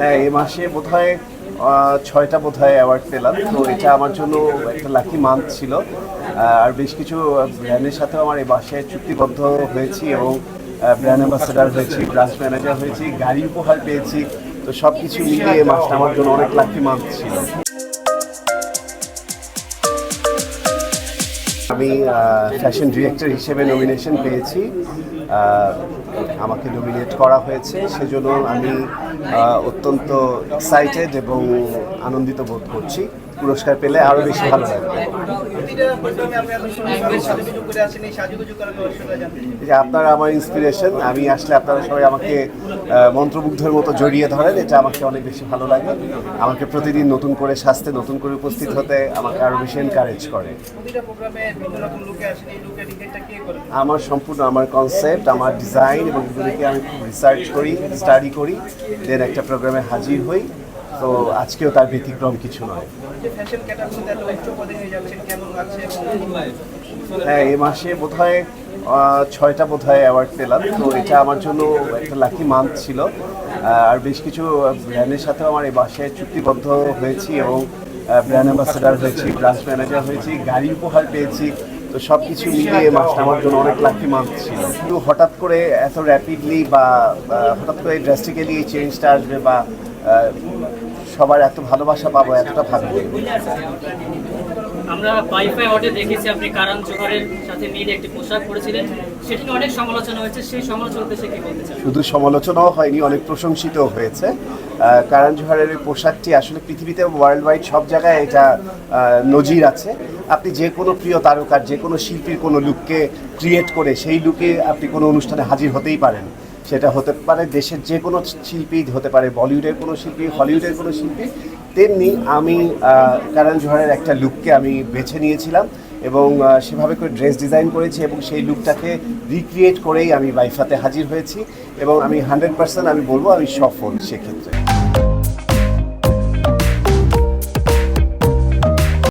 হ্যাঁ এই মাসে বোধ হয় ছয়টা বোধ হয় অ্যাওয়ার্ড পেলাম। তো এটা আমার জন্য একটা লাকি মান্থ ছিল। আর বেশ কিছু ব্র্যান্ডের সাথেও আমার এই মাসে চুক্তিবদ্ধ হয়েছি এবং ব্র্যান্ড অ্যাম্বাসেডার হয়েছি ব্রাঞ্চ ম্যানেজার হয়েছি, গাড়ি উপহার পেয়েছি। তো সব কিছু মিলিয়ে মাসটা আমার জন্য অনেক লাকি মান্থ ছিল। আমি ফ্যাশন ডিরেক্টর হিসেবে নমিনেশন পেয়েছি। আমাকে নমিনেট করা হয়েছে। সেজন্য আমি অত্যন্ত এক্সাইটেড এবং আনন্দিত বোধ করছি। পুরস্কার পেলে আরও বেশি ভালো লাগবে। আপনারা আমার ইন্সপিরেশন আমি আসলে আপনারা সবাই আমাকে মন্ত্রমুগ্ধের মতো জড়িয়ে ধরেন এটা আমাকে অনেক বেশি ভালো লাগে। আমাকে প্রতিদিন নতুন করে সাজতে নতুন করে উপস্থিত হতে আমাকে আরও বেশি এনকারেজ করে। প্রতিটা প্রোগ্রামে বিভিন্ন রকম লুকে আসেন এই লুকের ডিজাইনটা কে করে? আমার সম্পূর্ণ আমার কনসেপ্ট আমার ডিজাইন এবং এগুলিকে আমি খুব রিসার্চ করি স্টাডি করি দেন একটা প্রোগ্রামে হাজির হই। তো আজকেও তার ব্যতিক্রম কিছু নয়। হ্যাঁ এ মাসে বোধ হয় ছয়টা বোধ হয় অ্যাওয়ার্ড পেলাম। তো এটা আমার জন্য একটা লাকি মান্থ ছিল। আর বেশ কিছু ব্র্যান্ডের সাথেও আমার এই মাসে চুক্তিবদ্ধ হয়েছি এবং ব্র্যান্ড অ্যাম্বাসেডার হয়েছি ব্রাঞ্চ ম্যানেজার হয়েছি, গাড়ি উপহার পেয়েছি। তো সব কিছু মিলিয়ে মাসটা আমার জন্য অনেক লাকি মান্থ ছিল। কিন্তু হঠাৎ করে এত র্যাপিডলি বা হঠাৎ করে ড্রাস্টিক্যালি এই চেঞ্জটা আসবে বা সবার এত ভালোবাসা পাবো এতটা ভাবিনি আমরা ওয়াইফাই অর্ডে দেখেছি আপনি কারণ জোহরের সাথে মিলে একটি পোশাক পরেছিলেন। সেটি অনেক সমালোচনা হয়েছে সেই সমালোচনা উদ্দেশ্যে কি বলতে চান? শুধু সমালোচনাও হয়নি অনেক প্রশংসিতও হয়েছে। কারণ জোহারের এই পোশাকটি আসলে পৃথিবীতে ওয়ার্ল্ড ওয়াইড সব জায়গায় এটা নজির আছে। আপনি যে কোনো প্রিয় তারকার যে কোনো শিল্পীর কোনো লুককে ক্রিয়েট করে সেই লুকে আপনি কোনো অনুষ্ঠানে হাজির হতেই পারেন। সেটা হতে পারে দেশের যে কোনো শিল্পী, হতে পারে বলিউডের কোনো শিল্পী, হলিউডের কোনো শিল্পী, তেমনি আমি কারণ জোহারের একটা লুককে আমি বেছে নিয়েছিলাম এবং সেভাবে করে ড্রেস ডিজাইন করেছি এবং সেই লুকটাকে রিক্রিয়েট করেই আমি বাইফাতে হাজির হয়েছি এবং আমি হান্ড্রেড পার্সেন্ট আমি বলব আমি সফল সেক্ষেত্রে।